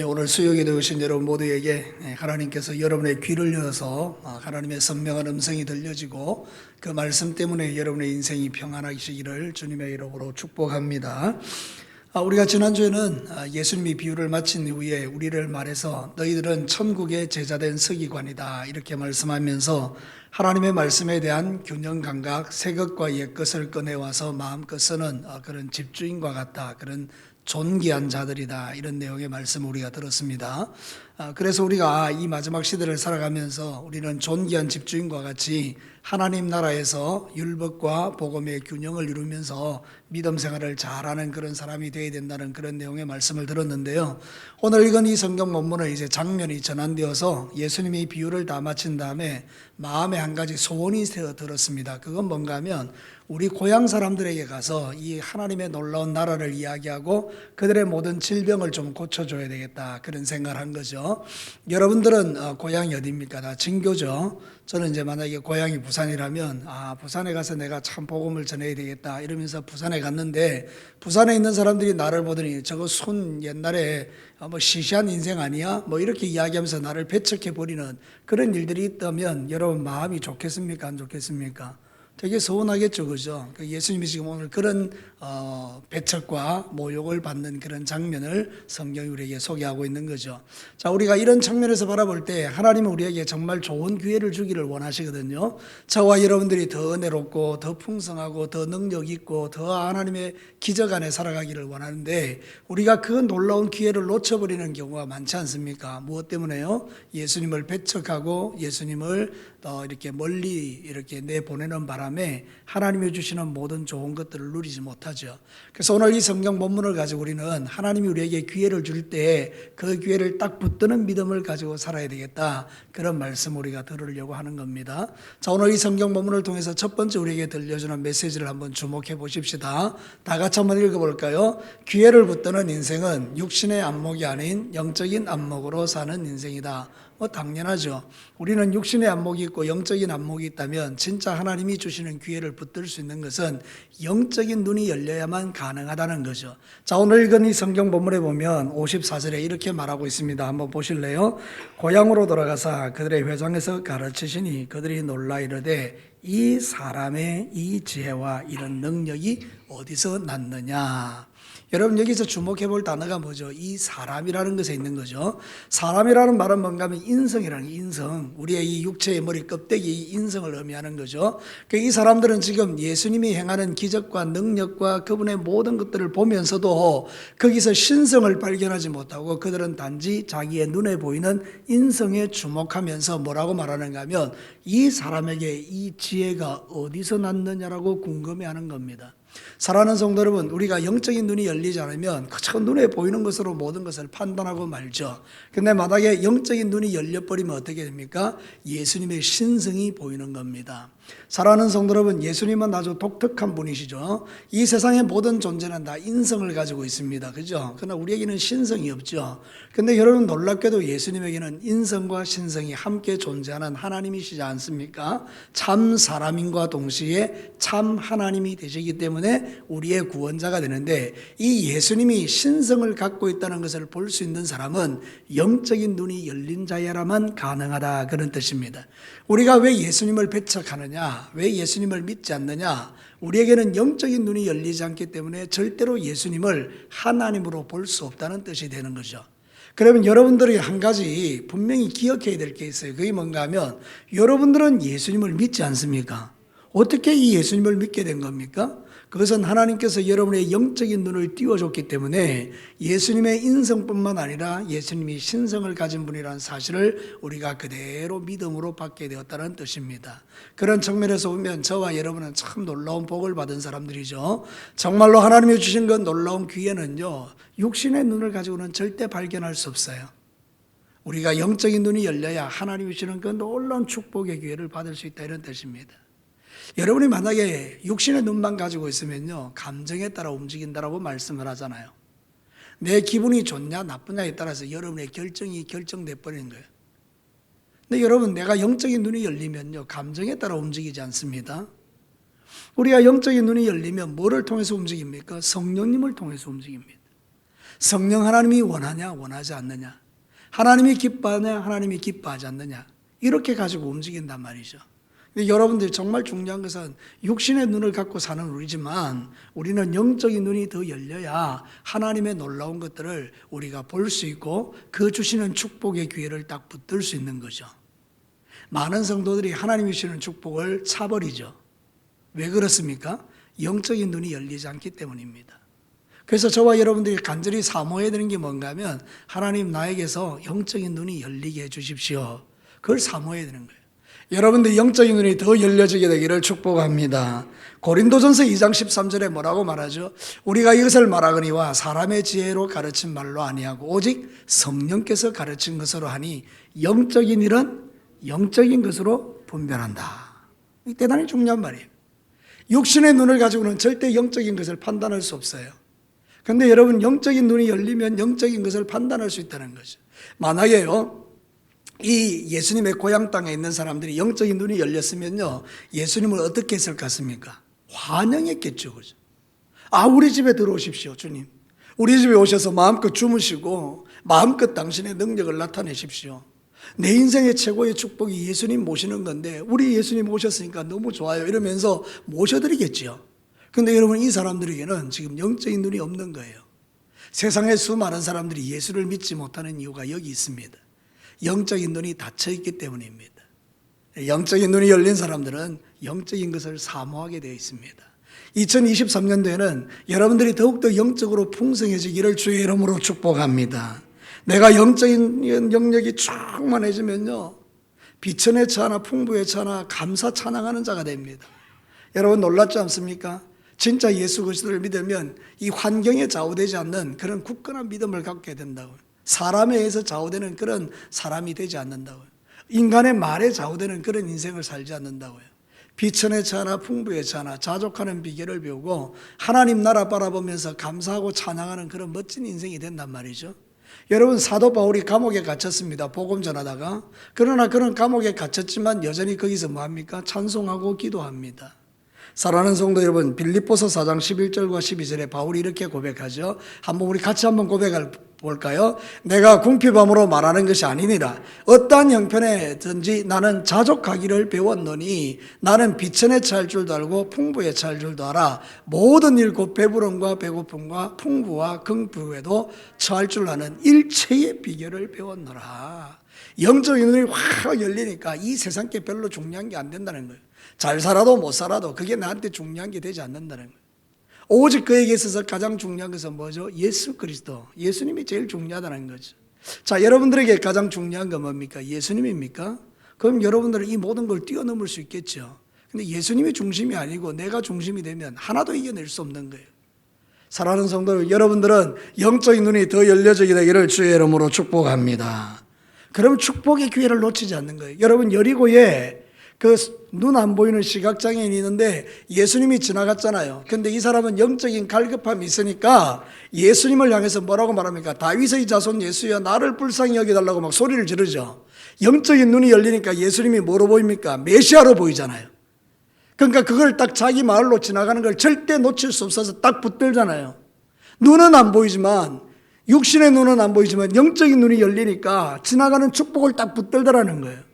예, 오늘 수요기도 오신 여러분 모두에게 예, 하나님께서 여러분의 귀를 열어서 아, 하나님의 선명한 음성이 들려지고 그 말씀 때문에 여러분의 인생이 평안하시기를 주님의 이름으로 축복합니다. 아, 우리가 지난주에는 아, 예수님이 비유를 마친 이후에 우리를 말해서 너희들은 천국의 제자된 서기관이다 이렇게 말씀하면서 하나님의 말씀에 대한 균형 감각 새 것과 옛 것을 꺼내와서 마음껏 쓰는 아, 그런 집주인과 같다 그런 존귀한 자들이다 이런 내용의 말씀 을 우리가 들었습니다. 아, 그래서 우리가 이 마지막 시대를 살아가면서 우리는 존귀한 집주인과 같이 하나님 나라에서 율법과 복음의 균형을 이루면서 믿음 생활을 잘하는 그런 사람이 되어야 된다는 그런 내용의 말씀을 들었는데요. 오늘 읽은 이 성경 본문은 이제 장면이 전환되어서 예수님이 비유를 다 마친 다음에 마음에 한 가지 소원이 되어 들었습니다. 그건 뭔가 하면 우리 고향 사람들에게 가서 이 하나님의 놀라운 나라를 이야기하고 그들의 모든 질병을 좀 고쳐줘야 되겠다 그런 생각을 한 거죠. 여러분들은 어, 고향이 어디입니까? 다 진교죠. 저는 이제 만약에 고향이 부산이라면 아 부산에 가서 내가 참 복음을 전해야 되겠다 이러면서 부산에 갔는데 부산에 있는 사람들이 나를 보더니 저거 손 옛날에 어, 뭐 시시한 인생 아니야? 뭐 이렇게 이야기하면서 나를 배척해 버리는 그런 일들이 있다면 여러분 마음이 좋겠습니까? 안 좋겠습니까? 되게 서운하겠죠, 그죠? 그 예수님이 지금 오늘 그런 어, 배척과 모욕을 받는 그런 장면을 성경이 우리에게 소개하고 있는 거죠. 자, 우리가 이런 측면에서 바라볼 때 하나님은 우리에게 정말 좋은 기회를 주기를 원하시거든요. 저와 여러분들이 더 은혜롭고 더 풍성하고 더 능력 있고 더 하나님의 기적 안에 살아가기를 원하는데 우리가 그 놀라운 기회를 놓쳐버리는 경우가 많지 않습니까? 무엇 때문에요? 예수님을 배척하고 예수님을 어, 이렇게 멀리 이렇게 내보내는 바람에 하나님이 주시는 모든 좋은 것들을 누리지 못하 죠. 그래서 오늘 이 성경 본문을 가지고 우리는 하나님이 우리에게 기회를 줄 때 그 기회를 딱 붙드는 믿음을 가지고 살아야 되겠다. 그런 말씀 우리가 들으려고 하는 겁니다. 자, 오늘 이 성경 본문을 통해서 첫 번째 우리에게 들려주는 메시지를 한번 주목해 보십시다. 다 같이 한번 읽어볼까요? 기회를 붙드는 인생은 육신의 안목이 아닌 영적인 안목으로 사는 인생이다. 뭐 당연하죠. 우리는 육신의 안목이 있고 영적인 안목이 있다면 진짜 하나님이 주시는 기회를 붙들 수 있는 것은 영적인 눈이 열려야만 가능하다는 거죠. 자, 오늘 읽은 이 성경 본문에 보면 54절에 이렇게 말하고 있습니다. 한번 보실래요? 고향으로 돌아가사 그들의 회장에서 가르치시니 그들이 놀라 이르되 이 사람의 이 지혜와 이런 능력이 어디서 났느냐? 여러분 여기서 주목해 볼 단어가 뭐죠? 이 사람이라는 것에 있는 거죠. 사람이라는 말은 뭔가 하면 인성이라는 게 인성. 우리의 이 육체의 머리 껍데기 이 인성을 의미하는 거죠. 그이 사람들은 지금 예수님이 행하는 기적과 능력과 그분의 모든 것들을 보면서도 거기서 신성을 발견하지 못하고 그들은 단지 자기의 눈에 보이는 인성에 주목하면서 뭐라고 말하는가 하면 이 사람에게 이 지혜가 어디서 났느냐라고 궁금해하는 겁니다. 사랑하는 성도 여러분, 우리가 영적인 눈이 열리지 않으면 그저 눈에 보이는 것으로 모든 것을 판단하고 말죠. 근데 만약에 영적인 눈이 열려버리면 어떻게 됩니까? 예수님의 신성이 보이는 겁니다. 사랑하는 성도 여러분, 예수님은 아주 독특한 분이시죠. 이 세상의 모든 존재는 다 인성을 가지고 있습니다. 그죠? 그러나 우리에게는 신성이 없죠. 근데 여러분 놀랍게도 예수님에게는 인성과 신성이 함께 존재하는 하나님이시지 않습니까? 참 사람인과 동시에 참 하나님이 되시기 때문에 우리의 구원자가 되는데 이 예수님이 신성을 갖고 있다는 것을 볼 수 있는 사람은 영적인 눈이 열린 자야라만 가능하다 그런 뜻입니다. 우리가 왜 예수님을 배척하느냐? 왜 예수님을 믿지 않느냐? 우리에게는 영적인 눈이 열리지 않기 때문에 절대로 예수님을 하나님으로 볼 수 없다는 뜻이 되는 거죠. 그러면 여러분들이 한 가지 분명히 기억해야 될 게 있어요. 그게 뭔가 하면 여러분들은 예수님을 믿지 않습니까? 어떻게 이 예수님을 믿게 된 겁니까? 그것은 하나님께서 여러분의 영적인 눈을 띄워줬기 때문에 예수님의 인성뿐만 아니라 예수님이 신성을 가진 분이라는 사실을 우리가 그대로 믿음으로 받게 되었다는 뜻입니다. 그런 측면에서 보면 저와 여러분은 참 놀라운 복을 받은 사람들이죠. 정말로 하나님이 주신 그 놀라운 기회는요, 육신의 눈을 가지고는 절대 발견할 수 없어요. 우리가 영적인 눈이 열려야 하나님이 주시는 그 놀라운 축복의 기회를 받을 수 있다 이런 뜻입니다. 여러분이 만약에 육신의 눈만 가지고 있으면요, 감정에 따라 움직인다라고 말씀을 하잖아요. 내 기분이 좋냐, 나쁘냐에 따라서 여러분의 결정이 결정돼 버리는 거예요. 근데 여러분, 내가 영적인 눈이 열리면요, 감정에 따라 움직이지 않습니다. 우리가 영적인 눈이 열리면 뭐를 통해서 움직입니까? 성령님을 통해서 움직입니다. 성령 하나님이 원하냐, 원하지 않느냐. 하나님이 기뻐하냐, 하나님이 기뻐하지 않느냐. 이렇게 가지고 움직인단 말이죠. 여러분들 정말 중요한 것은 육신의 눈을 갖고 사는 우리지만 우리는 영적인 눈이 더 열려야 하나님의 놀라운 것들을 우리가 볼 수 있고 그 주시는 축복의 기회를 딱 붙들 수 있는 거죠. 많은 성도들이 하나님이 주시는 축복을 차버리죠. 왜 그렇습니까? 영적인 눈이 열리지 않기 때문입니다. 그래서 저와 여러분들이 간절히 사모해야 되는 게 뭔가 하면 하나님 나에게서 영적인 눈이 열리게 해 주십시오. 그걸 사모해야 되는 거예요. 여러분들 영적인 눈이 더 열려지게 되기를 축복합니다. 고린도전서 2장 13절에 뭐라고 말하죠? 우리가 이것을 말하거니와 사람의 지혜로 가르친 말로 아니하고 오직 성령께서 가르친 것으로 하니 영적인 일은 영적인 것으로 분별한다. 이 대단히 중요한 말이에요. 육신의 눈을 가지고는 절대 영적인 것을 판단할 수 없어요. 근데 여러분 영적인 눈이 열리면 영적인 것을 판단할 수 있다는 거죠. 만약에요. 이 예수님의 고향 땅에 있는 사람들이 영적인 눈이 열렸으면요. 예수님을 어떻게 했을 것 같습니까? 환영했겠죠. 그죠? 아, 우리 집에 들어오십시오, 주님. 우리 집에 오셔서 마음껏 주무시고 마음껏 당신의 능력을 나타내십시오. 내 인생의 최고의 축복이 예수님 모시는 건데 우리 예수님 오셨으니까 너무 좋아요. 이러면서 모셔드리겠지요. 근데 여러분 이 사람들에게는 지금 영적인 눈이 없는 거예요. 세상에 수많은 사람들이 예수를 믿지 못하는 이유가 여기 있습니다. 영적인 눈이 닫혀 있기 때문입니다. 영적인 눈이 열린 사람들은 영적인 것을 사모하게 되어 있습니다. 2023년도에는 여러분들이 더욱더 영적으로 풍성해지기를 주의 이름으로 축복합니다. 내가 영적인 영역이 충만해지면요. 비천의 차나 풍부의 차나 감사 찬양하는 자가 됩니다. 여러분 놀랍지 않습니까? 진짜 예수 그리스도를 믿으면 이 환경에 좌우되지 않는 그런 굳건한 믿음을 갖게 된다고요. 사람에 의해서 좌우되는 그런 사람이 되지 않는다고요. 인간의 말에 좌우되는 그런 인생을 살지 않는다고요. 비천의 차나 풍부의 차나 자족하는 비결을 배우고 하나님 나라 바라보면서 감사하고 찬양하는 그런 멋진 인생이 된단 말이죠. 여러분 사도 바울이 감옥에 갇혔습니다. 복음 전하다가 그러나 그런 감옥에 갇혔지만 여전히 거기서 뭐 합니까? 찬송하고 기도합니다. 사랑하는 성도 여러분, 빌립보서 4장 11절과 12절에 바울이 이렇게 고백하죠. 한번 우리 같이 한번 고백을 볼까요? 내가 궁핍함으로 말하는 것이 아니니라. 어떠한 형편에든지 나는 자족하기를 배웠노니 나는 비천에 처할 줄도 알고 풍부에 처할 줄도 알아. 모든 일 곧 배부름과 배고픔과 풍부와 긍부에도 처할 줄 아는 일체의 비결을 배웠노라. 영적인 눈이 확 열리니까 이 세상 게 별로 중요한 게 안 된다는 거예요. 잘 살아도 못 살아도 그게 나한테 중요한 게 되지 않는다는 거예요. 오직 그에게 있어서 가장 중요한 것은 뭐죠? 예수 그리스도. 예수님이 제일 중요하다는 거죠. 자, 여러분들에게 가장 중요한 건 뭡니까? 예수님입니까? 그럼 여러분들은 이 모든 걸 뛰어넘을 수 있겠죠. 근데 예수님이 중심이 아니고 내가 중심이 되면 하나도 이겨낼 수 없는 거예요. 사랑하는 성도 여러분들은 영적인 눈이 더 열려지게 되기를 주의 이름으로 축복합니다. 그럼 축복의 기회를 놓치지 않는 거예요. 여러분 여리고에 그 눈 안 보이는 시각장애인이 있는데 예수님이 지나갔잖아요. 근데 이 사람은 영적인 갈급함이 있으니까 예수님을 향해서 뭐라고 말합니까? 다윗의 자손 예수야 나를 불쌍히 여겨달라고 막 소리를 지르죠. 영적인 눈이 열리니까 예수님이 뭐로 보입니까? 메시아로 보이잖아요. 그러니까 그걸 딱 자기 마을로 지나가는 걸 절대 놓칠 수 없어서 딱 붙들잖아요. 눈은 안 보이지만 육신의 눈은 안 보이지만 영적인 눈이 열리니까 지나가는 축복을 딱 붙들더라는 거예요.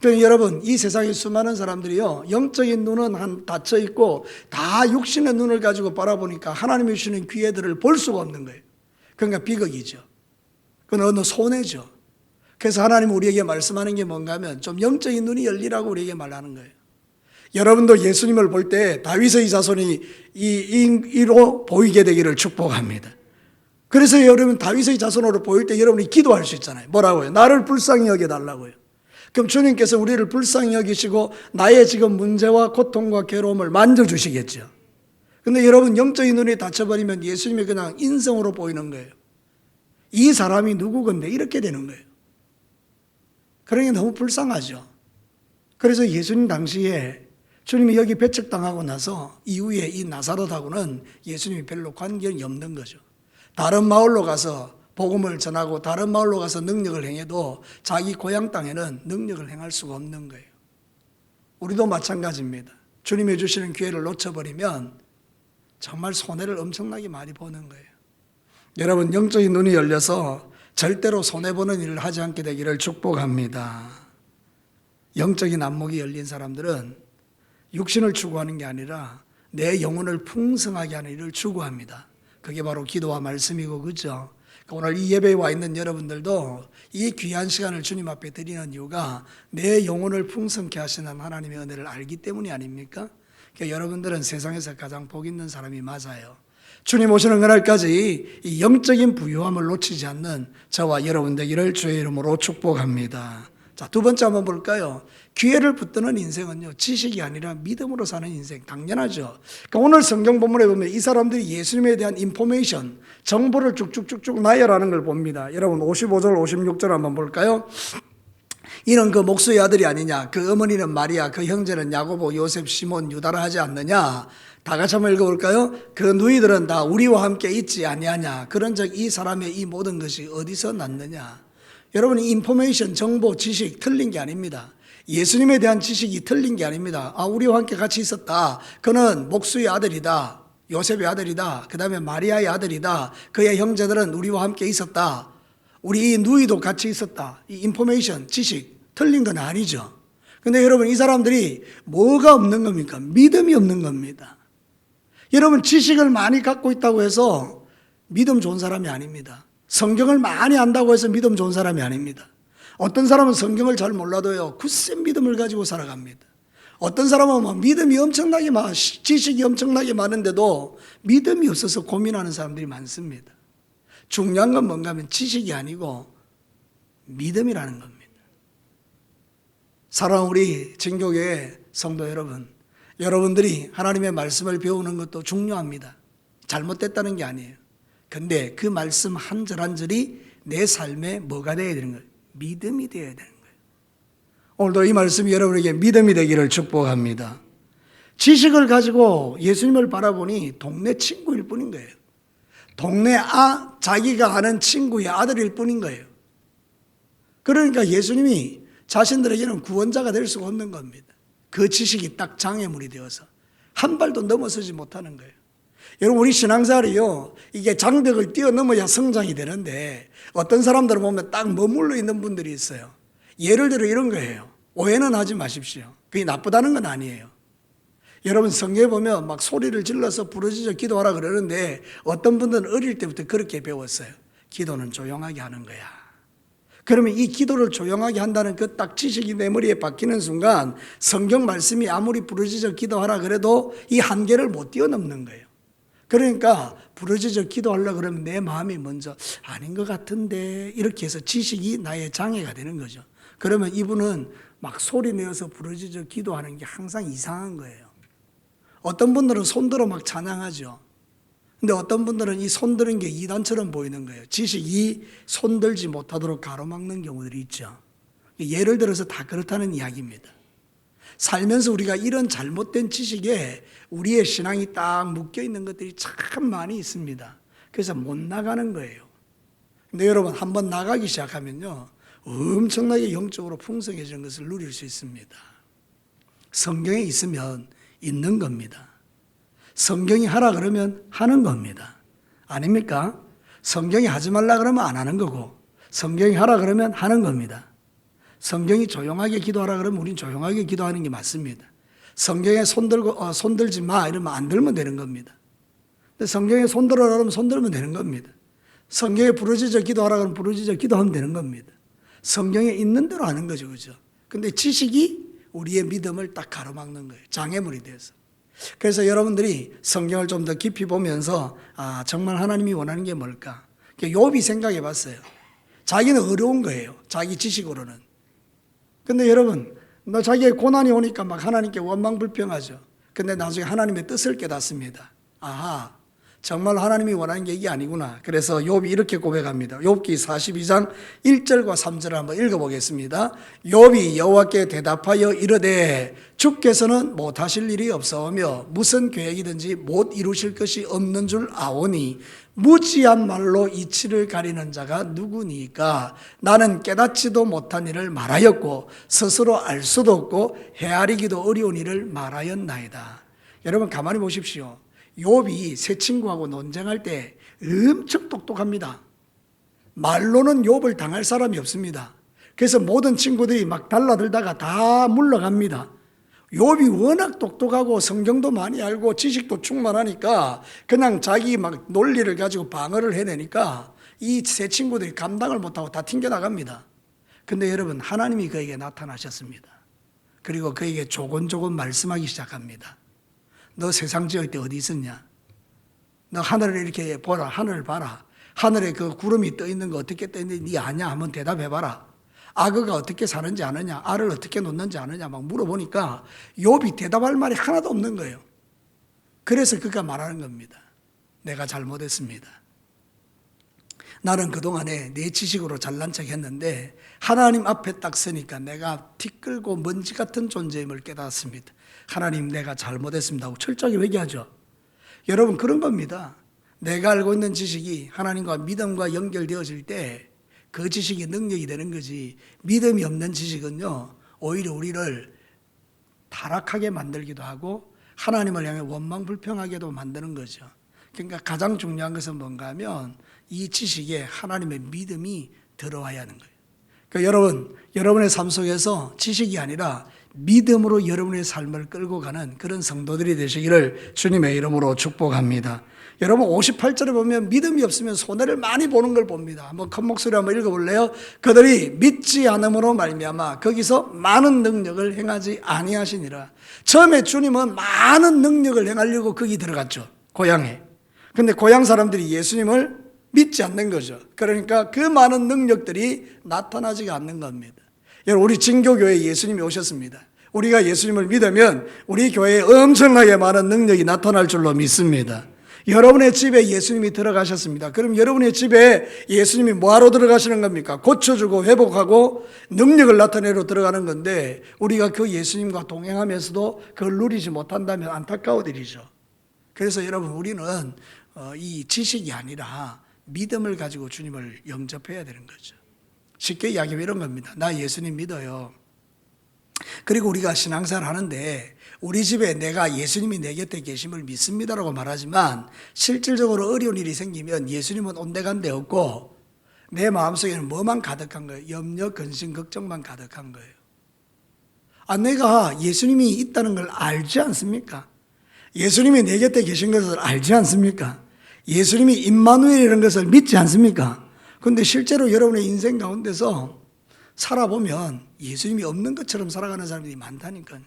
그러니까 여러분 이 세상에 수많은 사람들이요 영적인 눈은 한 닫혀 있고 다 육신의 눈을 가지고 바라보니까 하나님이 주시는 기회들을 볼 수가 없는 거예요. 그러니까 비극이죠. 그건 어느 손해죠. 그래서 하나님 우리에게 말씀하는 게 뭔가 하면 좀 영적인 눈이 열리라고 우리에게 말하는 거예요. 여러분도 예수님을 볼 때 다윗의 자손이 이, 이로 보이게 되기를 축복합니다. 그래서 여러분 다윗의 자손으로 보일 때 여러분이 기도할 수 있잖아요. 뭐라고요? 나를 불쌍히 여겨 달라고요. 그럼 주님께서 우리를 불쌍히 여기시고 나의 지금 문제와 고통과 괴로움을 만져주시겠죠. 근데 여러분 영적인 눈이 닫혀버리면 예수님이 그냥 인성으로 보이는 거예요. 이 사람이 누구건데 이렇게 되는 거예요. 그러니 너무 불쌍하죠. 그래서 예수님 당시에 주님이 여기 배척당하고 나서 이후에 이 나사롯하고는 예수님이 별로 관계이 없는 거죠. 다른 마을로 가서 복음을 전하고 다른 마을로 가서 능력을 행해도 자기 고향 땅에는 능력을 행할 수가 없는 거예요. 우리도 마찬가지입니다. 주님이 주시는 기회를 놓쳐버리면 정말 손해를 엄청나게 많이 보는 거예요. 여러분 영적인 눈이 열려서 절대로 손해 보는 일을 하지 않게 되기를 축복합니다. 영적인 안목이 열린 사람들은 육신을 추구하는 게 아니라 내 영혼을 풍성하게 하는 일을 추구합니다. 그게 바로 기도와 말씀이고 그죠? 오늘 이 예배에 와 있는 여러분들도 이 귀한 시간을 주님 앞에 드리는 이유가 내 영혼을 풍성케 하시는 하나님의 은혜를 알기 때문이 아닙니까? 그러니까 여러분들은 세상에서 가장 복 있는 사람이 맞아요. 주님 오시는 그날까지 이 영적인 부유함을 놓치지 않는 저와 여러분 되기를 주의 이름으로 축복합니다. 자, 두 번째 한번 볼까요? 기회를 붙드는 인생은요, 지식이 아니라 믿음으로 사는 인생, 당연하죠. 그러니까 오늘 성경 본문에 보면 이 사람들이 예수님에 대한 인포메이션, 정보를 쭉쭉쭉쭉 나열하는 걸 봅니다. 여러분, 55절, 56절 한번 볼까요? 이는 그 목수의 아들이 아니냐? 그 어머니는 마리아, 그 형제는 야고보, 요셉, 시몬, 유다라 하지 않느냐? 다 같이 한번 읽어볼까요? 그 누이들은 다 우리와 함께 있지 아니하냐? 그런즉 이 사람의 이 모든 것이 어디서 났느냐? 여러분, 이 인포메이션, 정보, 지식 틀린 게 아닙니다. 예수님에 대한 지식이 틀린 게 아닙니다. 아, 우리와 함께 같이 있었다. 그는 목수의 아들이다. 요셉의 아들이다. 그 다음에 마리아의 아들이다. 그의 형제들은 우리와 함께 있었다. 우리 이 누이도 같이 있었다. 이 인포메이션, 지식, 틀린 건 아니죠. 근데 여러분, 이 사람들이 뭐가 없는 겁니까? 믿음이 없는 겁니다. 여러분, 지식을 많이 갖고 있다고 해서 믿음 좋은 사람이 아닙니다. 성경을 많이 안다고 해서 믿음 좋은 사람이 아닙니다. 어떤 사람은 성경을 잘 몰라도요, 굳센 믿음을 가지고 살아갑니다. 어떤 사람은 뭐 믿음이 엄청나게 많, 지식이 엄청나게 많은데도 믿음이 없어서 고민하는 사람들이 많습니다. 중요한 건 뭔가 하면 지식이 아니고 믿음이라는 겁니다. 사랑하는 우리 진교계 성도 여러분, 여러분들이 하나님의 말씀을 배우는 것도 중요합니다. 잘못됐다는 게 아니에요. 근데 그 말씀 한 절 한 절이 내 삶에 뭐가 되어야 되는 거예요? 믿음이 되어야 되는. 오늘도 이 말씀이 여러분에게 믿음이 되기를 축복합니다. 지식을 가지고 예수님을 바라보니 동네 친구일 뿐인 거예요. 동네 아, 자기가 아는 친구의 아들일 뿐인 거예요. 그러니까 예수님이 자신들에게는 구원자가 될 수가 없는 겁니다. 그 지식이 딱 장애물이 되어서 한 발도 넘어서지 못하는 거예요. 여러분 우리 신앙생활이요 이게 장벽을 뛰어넘어야 성장이 되는데 어떤 사람들을 보면 딱 머물러 있는 분들이 있어요. 예를 들어 이런 거예요. 오해는 하지 마십시오. 그게 나쁘다는 건 아니에요. 여러분 성경에 보면 막 소리를 질러서 부르짖어 기도하라 그러는데 어떤 분들은 어릴 때부터 그렇게 배웠어요. 기도는 조용하게 하는 거야. 그러면 이 기도를 조용하게 한다는 그 딱 지식이 내 머리에 박히는 순간 성경 말씀이 아무리 부르짖어 기도하라 그래도 이 한계를 못 뛰어넘는 거예요. 그러니까 부르짖어 기도하려 그러면 내 마음이 먼저 아닌 것 같은데 이렇게 해서 지식이 나의 장애가 되는 거죠. 그러면 이분은 막 소리 내어서 부르짖어 기도하는 게 항상 이상한 거예요. 어떤 분들은 손들어 막 찬양하죠. 근데 어떤 분들은 이 손드는 게 이단처럼 보이는 거예요. 지식 이 손들지 못하도록 가로막는 경우들이 있죠. 예를 들어서 다 그렇다는 이야기입니다. 살면서 우리가 이런 잘못된 지식에 우리의 신앙이 딱 묶여 있는 것들이 참 많이 있습니다. 그래서 못 나가는 거예요. 근데 여러분 한번 나가기 시작하면요. 엄청나게 영적으로 풍성해지는 것을 누릴 수 있습니다. 성경에 있으면 있는 겁니다. 성경이 하라 그러면 하는 겁니다. 아닙니까? 성경이 하지 말라 그러면 안 하는 거고, 성경이 하라 그러면 하는 겁니다. 성경이 조용하게 기도하라 그러면 우린 조용하게 기도하는 게 맞습니다. 성경에 손들고, 어, 손들지 마 이러면 안 들면 되는 겁니다. 근데 성경에 손들어라 그러면 손들면 되는 겁니다. 성경에 부르짖어 기도하라 그러면 부르짖어 기도하면 되는 겁니다. 성경에 있는 대로 하는 거죠. 그죠? 근데 지식이 우리의 믿음을 딱 가로막는 거예요. 장애물이 돼서. 그래서 여러분들이 성경을 좀 더 깊이 보면서 아 정말 하나님이 원하는 게 뭘까? 욥이 생각해 봤어요. 자기는 어려운 거예요. 자기 지식으로는. 근데 여러분, 너 자기의 고난이 오니까 막 하나님께 원망 불평하죠. 근데 나중에 하나님의 뜻을 깨닫습니다. 아하, 정말 하나님이 원하는 게 이게 아니구나. 그래서 욥이 이렇게 고백합니다. 욥기 42장 1절과 3절을 한번 읽어 보겠습니다. 욥이 여호와께 대답하여 이르되 주께서는 못 하실 일이 없사오며 무슨 계획이든지 못 이루실 것이 없는 줄 아오니 무지한 말로 이치를 가리는 자가 누구니까 나는 깨닫지도 못한 일을 말하였고 스스로 알 수도 없고 헤아리기도 어려운 일을 말하였나이다. 여러분 가만히 보십시오. 욥이 새 친구하고 논쟁할 때 엄청 똑똑합니다. 말로는 욥을 당할 사람이 없습니다. 그래서 모든 친구들이 막 달라들다가 다 물러갑니다. 욥이 워낙 똑똑하고 성경도 많이 알고 지식도 충만하니까 그냥 자기 막 논리를 가지고 방어를 해내니까 이 세 친구들이 감당을 못하고 다 튕겨나갑니다. 근데 여러분 하나님이 그에게 나타나셨습니다. 그리고 그에게 조곤조곤 말씀하기 시작합니다. 너 세상 지을 때 어디 있었냐? 너 하늘을 이렇게 보라. 하늘을 봐라. 하늘에 그 구름이 떠 있는 거 어떻게 떠 있는지 네 아냐? 한번 대답해 봐라. 악어가 어떻게 사는지 아느냐? 알을 어떻게 놓는지 아느냐? 막 물어보니까 욥이 대답할 말이 하나도 없는 거예요. 그래서 그가 말하는 겁니다. 내가 잘못했습니다. 나는 그동안에 내 지식으로 잘난 척 했는데 하나님 앞에 딱 서니까 내가 티끌고 먼지 같은 존재임을 깨닫습니다. 하나님 내가 잘못했습니다 하고 철저하게 회개하죠. 여러분 그런 겁니다. 내가 알고 있는 지식이 하나님과 믿음과 연결되어질 때 그 지식이 능력이 되는 거지 믿음이 없는 지식은요 오히려 우리를 타락하게 만들기도 하고 하나님을 향해 원망 불평하게도 만드는 거죠. 그러니까 가장 중요한 것은 뭔가 하면 이 지식에 하나님의 믿음이 들어와야 하는 거예요. 그러니까 여러분, 여러분의 삶 속에서 지식이 아니라 믿음으로 여러분의 삶을 끌고 가는 그런 성도들이 되시기를 주님의 이름으로 축복합니다. 여러분 58절에 보면 믿음이 없으면 손해를 많이 보는 걸 봅니다. 한번 큰 목소리 한번 읽어볼래요? 그들이 믿지 않음으로 말미암아 거기서 많은 능력을 행하지 아니하시니라. 처음에 주님은 많은 능력을 행하려고 거기 들어갔죠. 고향에. 근데 고향 사람들이 예수님을 믿지 않는 거죠. 그러니까 그 많은 능력들이 나타나지가 않는 겁니다. 여러분, 우리 진교교회에 예수님이 오셨습니다. 우리가 예수님을 믿으면 우리 교회에 엄청나게 많은 능력이 나타날 줄로 믿습니다. 여러분의 집에 예수님이 들어가셨습니다. 그럼 여러분의 집에 예수님이 뭐하러 들어가시는 겁니까? 고쳐주고 회복하고 능력을 나타내러 들어가는 건데 우리가 그 예수님과 동행하면서도 그걸 누리지 못한다면 안타까운 일이죠. 그래서 여러분 우리는 어, 이 지식이 아니라 믿음을 가지고 주님을 영접해야 되는 거죠. 쉽게 이야기하면 이런 겁니다. 나 예수님 믿어요. 그리고 우리가 신앙생활 하는데 우리 집에 내가 예수님이 내 곁에 계심을 믿습니다라고 말하지만 실질적으로 어려운 일이 생기면 예수님은 온데간데 없고 내 마음속에는 뭐만 가득한 거예요? 염려, 근심, 걱정만 가득한 거예요. 아, 내가 예수님이 있다는 걸 알지 않습니까? 예수님이 내 곁에 계신 것을 알지 않습니까? 예수님이 임마누엘이라는 것을 믿지 않습니까? 근데 실제로 여러분의 인생 가운데서 살아보면 예수님이 없는 것처럼 살아가는 사람들이 많다니까요.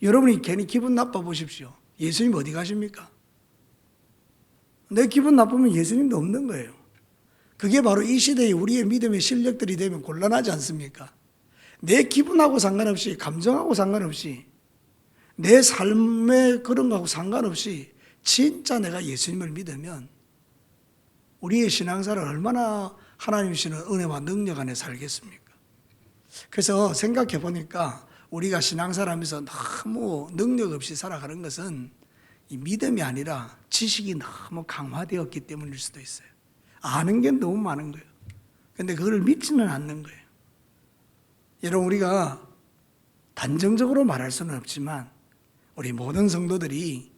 여러분이 괜히 기분 나빠 보십시오. 예수님 어디 가십니까? 내 기분 나쁘면 예수님도 없는 거예요. 그게 바로 이 시대에 우리의 믿음의 실력들이 되면 곤란하지 않습니까? 내 기분하고 상관없이, 감정하고 상관없이, 내 삶의 그런 거하고 상관없이, 진짜 내가 예수님을 믿으면 우리의 신앙사를 얼마나 하나님 주시는 은혜와 능력 안에 살겠습니까? 그래서 생각해 보니까 우리가 신앙사람에서 너무 능력 없이 살아가는 것은 이 믿음이 아니라 지식이 너무 강화되었기 때문일 수도 있어요. 아는 게 너무 많은 거예요. 근데 그걸 믿지는 않는 거예요. 여러분, 우리가 단정적으로 말할 수는 없지만 우리 모든 성도들이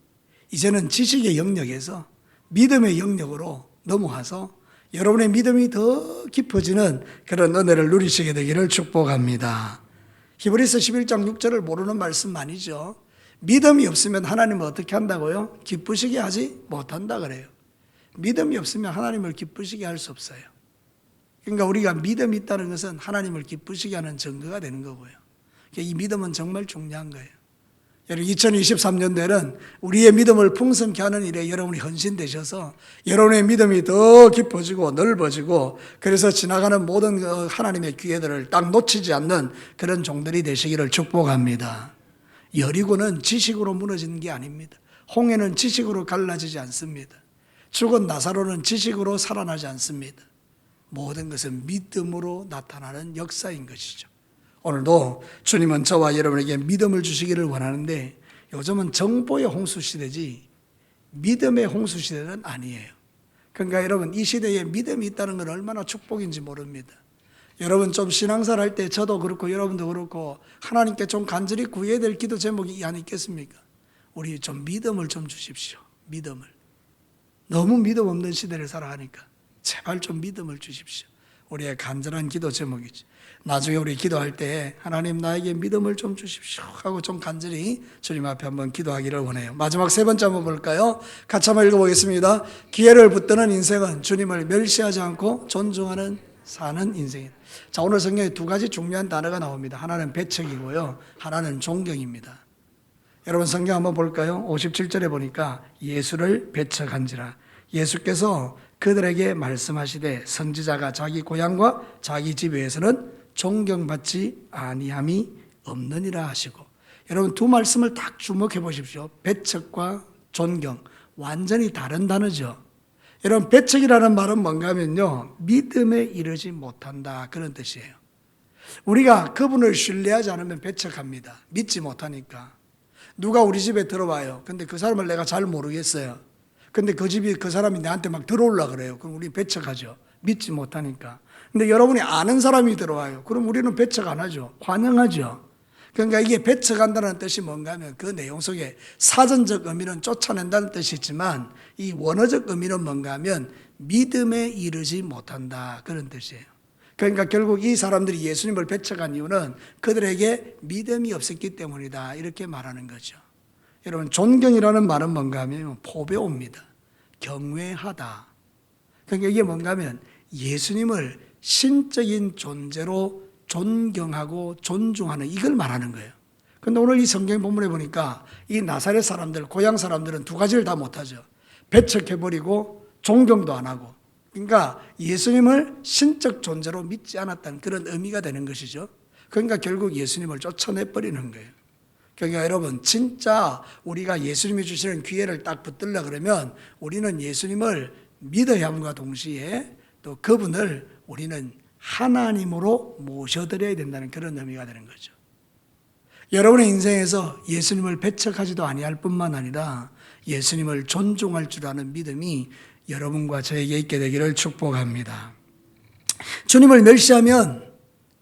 이제는 지식의 영역에서 믿음의 영역으로 넘어와서 여러분의 믿음이 더 깊어지는 그런 은혜를 누리시게 되기를 축복합니다. 히브리서 11장 6절을 모르는 말씀 아니죠. 믿음이 없으면 하나님을 어떻게 한다고요? 기쁘시게 하지 못한다 그래요. 믿음이 없으면 하나님을 기쁘시게 할 수 없어요. 그러니까 우리가 믿음이 있다는 것은 하나님을 기쁘시게 하는 증거가 되는 거고요. 그러니까 이 믿음은 정말 중요한 거예요. 여러분 2023년도에는 우리의 믿음을 풍성케 하는 일에 여러분이 헌신되셔서 여러분의 믿음이 더 깊어지고 넓어지고 그래서 지나가는 모든 그 하나님의 기회들을 딱 놓치지 않는 그런 종들이 되시기를 축복합니다. 여리고는 지식으로 무너지는 게 아닙니다. 홍해는 지식으로 갈라지지 않습니다. 죽은 나사로는 지식으로 살아나지 않습니다. 모든 것은 믿음으로 나타나는 역사인 것이죠. 오늘도 주님은 저와 여러분에게 믿음을 주시기를 원하는데 요즘은 정보의 홍수 시대지 믿음의 홍수 시대는 아니에요. 그러니까 여러분 이 시대에 믿음이 있다는 건 얼마나 축복인지 모릅니다. 여러분 좀 신앙생활 할때 저도 그렇고 여러분도 그렇고 하나님께 좀 간절히 구해야 될 기도 제목이 안 있겠습니까? 우리 좀 믿음을 좀 주십시오. 믿음을. 너무 믿음 없는 시대를 살아가니까 제발 좀 믿음을 주십시오. 우리의 간절한 기도 제목이지. 나중에 우리 기도할 때 하나님 나에게 믿음을 좀 주십시오 하고 좀 간절히 주님 앞에 한번 기도하기를 원해요. 마지막 세 번째 한번 볼까요? 같이 한번 읽어보겠습니다. 기회를 붙드는 인생은 주님을 멸시하지 않고 존중하는 사는 인생이다. 자, 오늘 성경에 두 가지 중요한 단어가 나옵니다. 하나는 배척이고요. 하나는 존경입니다. 여러분 성경 한번 볼까요? 57절에 보니까 예수를 배척한지라. 예수께서 그들에게 말씀하시되 선지자가 자기 고향과 자기 집 외에서는 존경받지 아니함이 없느니라 하시고 여러분 두 말씀을 딱 주목해 보십시오. 배척과 존경 완전히 다른 단어죠. 여러분 배척이라는 말은 뭔가 하면요. 믿음에 이르지 못한다 그런 뜻이에요. 우리가 그분을 신뢰하지 않으면 배척합니다. 믿지 못하니까. 누가 우리 집에 들어와요. 근데 그 사람을 내가 잘 모르겠어요. 근데 그 집이 그 사람이 나한테 막 들어올라 그래요. 그럼 우리 배척하죠. 믿지 못하니까. 근데 여러분이 아는 사람이 들어와요. 그럼 우리는 배척 안 하죠. 환영하죠. 그러니까 이게 배척한다는 뜻이 뭔가 하면 그 내용 속에 사전적 의미는 쫓아낸다는 뜻이 있지만 이 원어적 의미는 뭔가 하면 믿음에 이르지 못한다. 그런 뜻이에요. 그러니까 결국 이 사람들이 예수님을 배척한 이유는 그들에게 믿음이 없었기 때문이다. 이렇게 말하는 거죠. 여러분, 존경이라는 말은 뭔가 하면 포배옵니다. 경외하다. 그러니까 이게 뭔가 하면 예수님을 신적인 존재로 존경하고 존중하는 이걸 말하는 거예요. 근데 오늘 이 성경 본문에 보니까 이 나사렛 사람들, 고향 사람들은 두 가지를 다 못하죠. 배척해버리고 존경도 안 하고. 그러니까 예수님을 신적 존재로 믿지 않았다는 그런 의미가 되는 것이죠. 그러니까 결국 예수님을 쫓아내버리는 거예요. 그러니까 여러분, 진짜 우리가 예수님이 주시는 기회를 딱 붙들려 그러면 우리는 예수님을 믿어야 함과 동시에 또 그분을 우리는 하나님으로 모셔드려야 된다는 그런 의미가 되는 거죠. 여러분의 인생에서 예수님을 배척하지도 아니할 뿐만 아니라 예수님을 존중할 줄 아는 믿음이 여러분과 저에게 있게 되기를 축복합니다. 주님을 멸시하면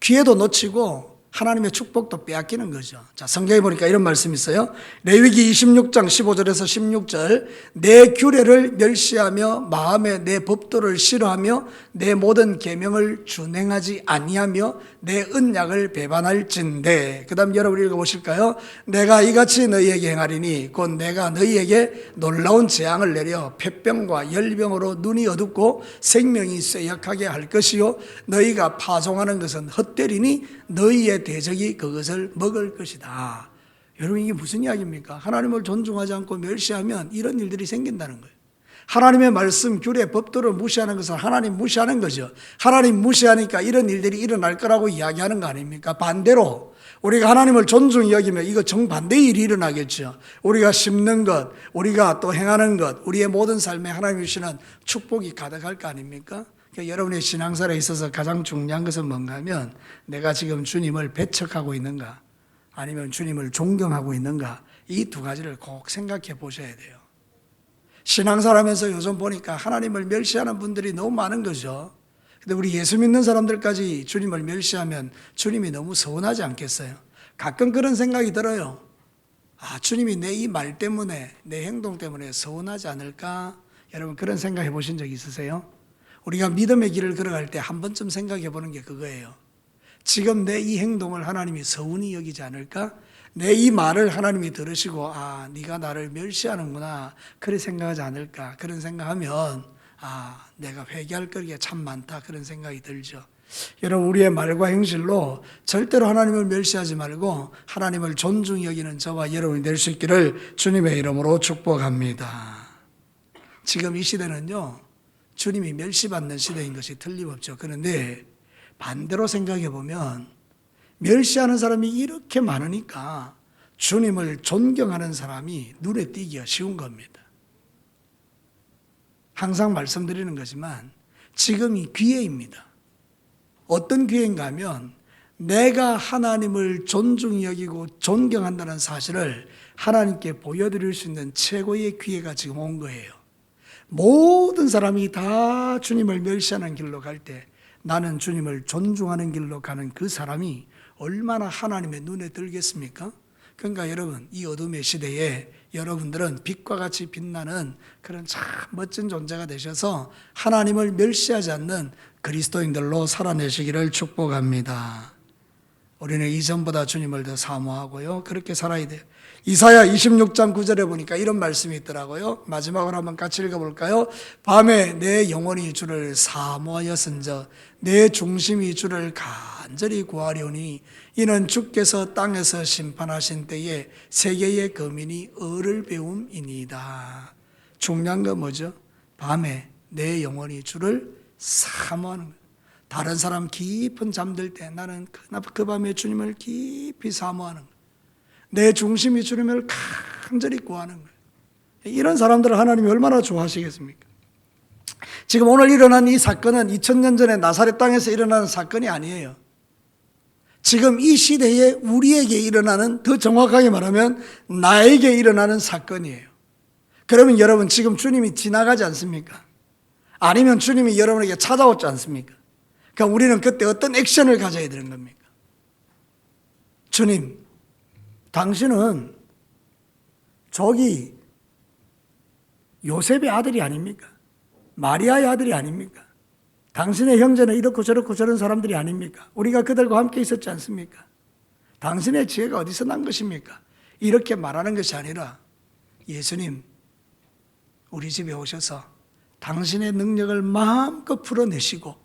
기회도 놓치고 하나님의 축복도 빼앗기는 거죠. 자, 성경에 보니까 이런 말씀이 있어요. 레위기 26장 15절에서 16절. 내 규례를 멸시하며 마음에 내 법도를 싫어하며 내 모든 계명을 준행하지 아니하며 내 언약을 배반할진대. 그다음 여러분 읽어 보실까요? 내가 이같이 너희에게 행하리니 곧 내가 너희에게 놀라운 재앙을 내려 폐병과 열병으로 눈이 어둡고 생명이 쇠약하게 할 것이요 너희가 파송하는 것은 헛되리니 너희의 대적이 그것을 먹을 것이다. 여러분 이게 무슨 이야기입니까? 하나님을 존중하지 않고 멸시하면 이런 일들이 생긴다는 거예요. 하나님의 말씀, 규례, 법도를 무시하는 것은 하나님 무시하는 거죠. 하나님 무시하니까 이런 일들이 일어날 거라고 이야기하는 거 아닙니까? 반대로 우리가 하나님을 존중히 여기면 이거 정반대의 일이 일어나겠죠. 우리가 심는 것, 우리가 또 행하는 것, 우리의 모든 삶에 하나님 주시는 축복이 가득할 거 아닙니까? 그러니까 여러분의 신앙생활에 있어서 가장 중요한 것은 뭔가 하면 내가 지금 주님을 배척하고 있는가 아니면 주님을 존경하고 있는가 이 두 가지를 꼭 생각해 보셔야 돼요. 신앙사람에서 요즘 보니까 하나님을 멸시하는 분들이 너무 많은 거죠. 근데 우리 예수 믿는 사람들까지 주님을 멸시하면 주님이 너무 서운하지 않겠어요? 가끔 그런 생각이 들어요. 아, 주님이 내 이 말 때문에, 내 행동 때문에 서운하지 않을까? 여러분 그런 생각 해보신 적 있으세요? 우리가 믿음의 길을 걸어갈 때 한 번쯤 생각해 보는 게 그거예요. 지금 내 이 행동을 하나님이 서운히 여기지 않을까? 내 이 말을 하나님이 들으시고 아, 네가 나를 멸시하는구나. 그래 생각하지 않을까? 그런 생각하면 아, 내가 회개할 거리가 참 많다. 그런 생각이 들죠. 여러분 우리의 말과 행실로 절대로 하나님을 멸시하지 말고 하나님을 존중히 여기는 저와 여러분이 될 수 있기를 주님의 이름으로 축복합니다. 지금 이 시대는요. 주님이 멸시받는 시대인 것이 틀림없죠. 그런데 반대로 생각해 보면 멸시하는 사람이 이렇게 많으니까 주님을 존경하는 사람이 눈에 띄기가 쉬운 겁니다. 항상 말씀드리는 거지만 지금이 기회입니다. 어떤 기회인가 하면 내가 하나님을 존중히 여기고 존경한다는 사실을 하나님께 보여드릴 수 있는 최고의 기회가 지금 온 거예요. 모든 사람이 다 주님을 멸시하는 길로 갈 때 나는 주님을 존중하는 길로 가는 그 사람이 얼마나 하나님의 눈에 들겠습니까? 그러니까 여러분 이 어둠의 시대에 여러분들은 빛과 같이 빛나는 그런 참 멋진 존재가 되셔서 하나님을 멸시하지 않는 그리스도인들로 살아내시기를 축복합니다. 우리는 이전보다 주님을 더 사모하고요. 그렇게 살아야 돼요. 이사야 26장 9절에 보니까 이런 말씀이 있더라고요. 마지막으로 한번 같이 읽어볼까요? 밤에 내 영혼이 주를 사모하였은저 내 중심이 주를 간절히 구하려니 이는 주께서 땅에서 심판하신 때에 세계의 거민이 을을 배움이니이다. 중요한 건 뭐죠? 밤에 내 영혼이 주를 사모하는 거예요. 다른 사람 깊은 잠들 때 나는 그, 그 밤에 주님을 깊이 사모하는 거예요. 내 중심이 주님을 간절히 구하는 거예요. 이런 사람들을 하나님이 얼마나 좋아하시겠습니까? 지금 오늘 일어난 이 사건은 2000년 전에 나사렛 땅에서 일어나는 사건이 아니에요. 지금 이 시대에 우리에게 일어나는 더 정확하게 말하면 나에게 일어나는 사건이에요. 그러면 여러분 지금 주님이 지나가지 않습니까? 아니면 주님이 여러분에게 찾아오지 않습니까? 그러니까 우리는 그때 어떤 액션을 가져야 되는 겁니까? 주님, 당신은 저기 요셉의 아들이 아닙니까? 마리아의 아들이 아닙니까? 당신의 형제는 이렇고 저렇고 저런 사람들이 아닙니까? 우리가 그들과 함께 있었지 않습니까? 당신의 지혜가 어디서 난 것입니까? 이렇게 말하는 것이 아니라 예수님, 우리 집에 오셔서 당신의 능력을 마음껏 풀어내시고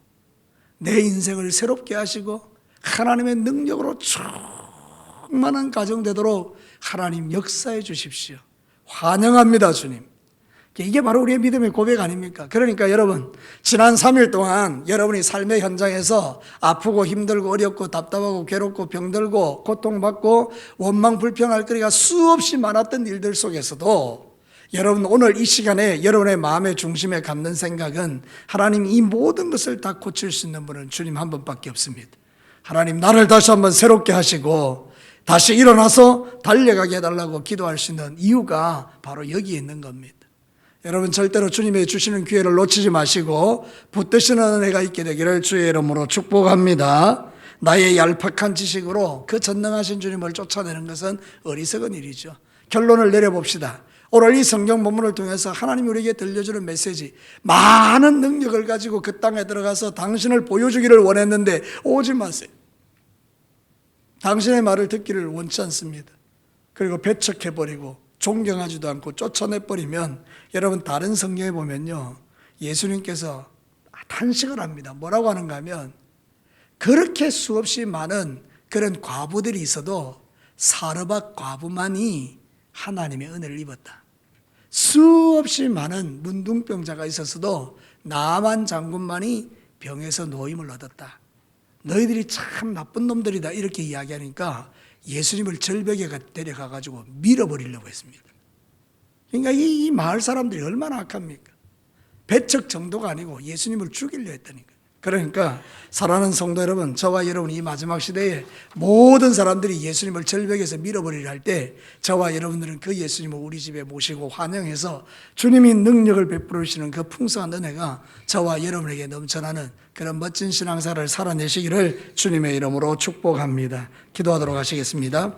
내 인생을 새롭게 하시고 하나님의 능력으로 충만한 가정 되도록 하나님 역사해 주십시오. 환영합니다, 주님. 이게 바로 우리의 믿음의 고백 아닙니까? 그러니까 여러분, 지난 3일 동안 여러분이 삶의 현장에서 아프고 힘들고 어렵고 답답하고 괴롭고 병들고 고통받고 원망 불평할 거리가 수없이 많았던 일들 속에서도 여러분 오늘 이 시간에 여러분의 마음의 중심에 갖는 생각은 하나님 이 모든 것을 다 고칠 수 있는 분은 주님 한 분밖에 없습니다. 하나님 나를 다시 한번 새롭게 하시고 다시 일어나서 달려가게 해달라고 기도할 수 있는 이유가 바로 여기에 있는 겁니다. 여러분 절대로 주님의 주시는 기회를 놓치지 마시고 붙드시는 은혜가 있게 되기를 주의 이름으로 축복합니다. 나의 얄팍한 지식으로 그 전능하신 주님을 쫓아내는 것은 어리석은 일이죠. 결론을 내려봅시다. 오늘 이 성경 본문을 통해서 하나님 우리에게 들려주는 메시지 많은 능력을 가지고 그 땅에 들어가서 당신을 보여주기를 원했는데 오지 마세요. 당신의 말을 듣기를 원치 않습니다. 그리고 배척해버리고 존경하지도 않고 쫓아내버리면 여러분 다른 성경에 보면요. 예수님께서 탄식을 합니다. 뭐라고 하는가 하면 그렇게 수없이 많은 그런 과부들이 있어도 사르밧 과부만이 하나님의 은혜를 입었다. 수없이 많은 문둥병자가 있었어도 나만 장군만이 병에서 노임을 얻었다. 너희들이 참 나쁜 놈들이다 이렇게 이야기하니까 예수님을 절벽에 데려가 가지고 밀어버리려고 했습니다. 그러니까 이, 이 마을 사람들이 얼마나 악합니까? 배척 정도가 아니고 예수님을 죽이려 했다니까. 그러니까 사랑하는 성도 여러분, 저와 여러분 이 마지막 시대에 모든 사람들이 예수님을 절벽에서 밀어버리려 할 때 저와 여러분들은 그 예수님을 우리 집에 모시고 환영해서 주님이 능력을 베풀으시는 그 풍성한 은혜가 저와 여러분에게 넘쳐나는 그런 멋진 신앙사를 살아내시기를 주님의 이름으로 축복합니다. 기도하도록 하시겠습니다.